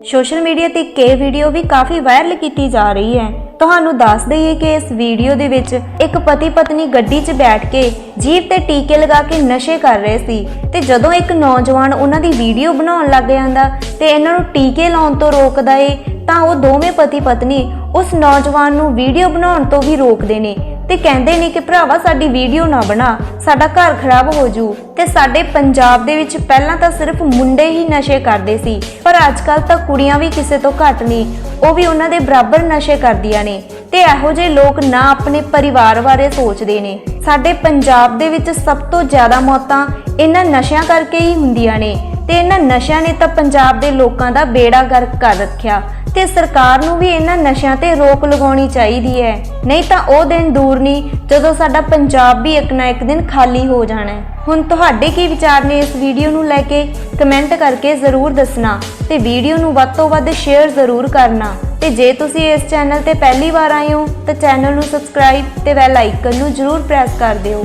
Social media ਤੇ ਇੱਕ video ਵੀ ਕਾਫੀ viral ਕੀਤੀ ਜਾ ਰਹੀ ਹੈ। ਤੁਹਾਨੂੰ ਦੱਸ ਦਈਏ ਕਿ ਇਸ ਵੀਡੀਓ ਦੇ ਵਿੱਚ ਇੱਕ ਪਤੀ ਪਤਨੀ ਗੱਡੀ 'ਚ ਬੈਠ ਕੇ ਜੀਭ ਤੇ ਟੀਕੇ ਲਗਾ ਕੇ ਨਸ਼ੇ ਕਰ ਰਹੇ ਸੀ ਤੇ ਜਦੋਂ ਇੱਕ ਨੌਜਵਾਨ ਉਹਨਾਂ ਦੀ ਵੀਡੀਓ ਬਣਾਉਣ ਲੱਗ ਜਾਂਦਾ ਤੇ ਇਹਨਾਂ ਨੂੰ ਟੀਕੇ ਲਾਉਣ ਤੋਂ ਰੋਕਦਾ ਏ, ਤਾਂ ਉਹ ਦੋਵੇਂ ਪਤੀ ਪਤਨੀ ਉਸ ਨੌਜਵਾਨ ਨੂੰ ਵੀਡੀਓ ਬਣਾਉਣ ਤੋਂ ਵੀ ਰੋਕਦੇ ਨੇ। ਤੇ ਕਹਿੰਦੇ ਨੇ ਕਿ ਭਰਾਵਾ, ਸਾਡੀ ਵੀਡੀਓ ਨਾ ਬਣਾ, ਸਾਡਾ ਘਰ ਖਰਾਬ ਹੋ ਜੂ ਤੇ ਸਾਡੇ ਪੰਜਾਬ ਦੇ ਵਿੱਚ ਪਹਿਲਾਂ ਤਾਂ ਸਿਰਫ ਮੁੰਡੇ ਹੀ ਨਸ਼ੇ ਕਰਦੇ ਸੀ, ਪਰ ਅੱਜ ਕੱਲ ਤਾਂ ਕੁੜੀਆਂ ਵੀ ਕਿਸੇ ਤੋਂ ਘੱਟ ਨਹੀਂ ਉਹ ਵੀ ਉਹਨਾਂ ਦੇ ਬਰਾਬਰ ਨਸ਼ੇ ਕਰਦੀਆਂ ਨੇ ਤੇ ਇਹੋ ਜਿਹੇ ਲੋਕ ਨਾ ਆਪਣੇ ਪਰਿਵਾਰ ਬਾਰੇ ਸੋਚਦੇ ਨੇ। ਸਾਡੇ ਪੰਜਾਬ ਦੇ ਵਿੱਚ ਸਭ ਤੋਂ ਜ਼ਿਆਦਾ ਮੌਤਾਂ ਇਹਨਾਂ ਨਸ਼ਿਆਂ ਕਰਕੇ ਹੀ ਹੁੰਦੀਆਂ ਨੇ। ਤੇ ਇਹਨਾਂ ਨਸ਼ਿਆਂ ਨੇ ਤਾਂ ਪੰਜਾਬ ਦੇ ਲੋਕਾਂ ਦਾ ਬੇੜਾ ਗਰਕ ਕਰ ਰੱਖਿਆ ਤੇ ਸਰਕਾਰ ਨੂੰ ਵੀ ਇਹਨਾਂ ਨਸ਼ਿਆਂ ਤੇ ਰੋਕ ਲਗਾਉਣੀ ਚਾਹੀਦੀ ਹੈ। ਨਹੀਂ ਤਾਂ ਉਹ ਦਿਨ ਦੂਰ ਨਹੀਂ, ਜਦੋਂ ਸਾਡਾ ਪੰਜਾਬ ਵੀ ਇੱਕ ਨਾ ਇੱਕ ਦਿਨ ਖਾਲੀ ਹੋ ਜਾਣਾ ਹੈ। ਹੁਣ ਤੁਹਾਡੇ ਕੀ ਵਿਚਾਰ ਨੇ ਇਸ ਵੀਡੀਓ ਨੂੰ ਲੈ ਕੇ? ਕਮੈਂਟ ਕਰਕੇ ਜ਼ਰੂਰ ਦੱਸਣਾ ਤੇ ਵੀਡੀਓ ਨੂੰ ਵੱਧ ਤੋਂ ਵੱਧ ਸ਼ੇਅਰ ਜ਼ਰੂਰ ਕਰਨਾ। ਤੇ ਜੇ ਤੁਸੀਂ ਇਸ ਚੈਨਲ ਤੇ ਪਹਿਲੀ ਵਾਰ ਆਏ ਹੋ, ਤਾਂ ਚੈਨਲ ਨੂੰ ਸਬਸਕ੍ਰਾਈਬ ਤੇ ਬੈਲ ਆਈਕਨ ਨੂੰ ਜ਼ਰੂਰ ਪ੍ਰੈਸ ਕਰ ਦਿਓ।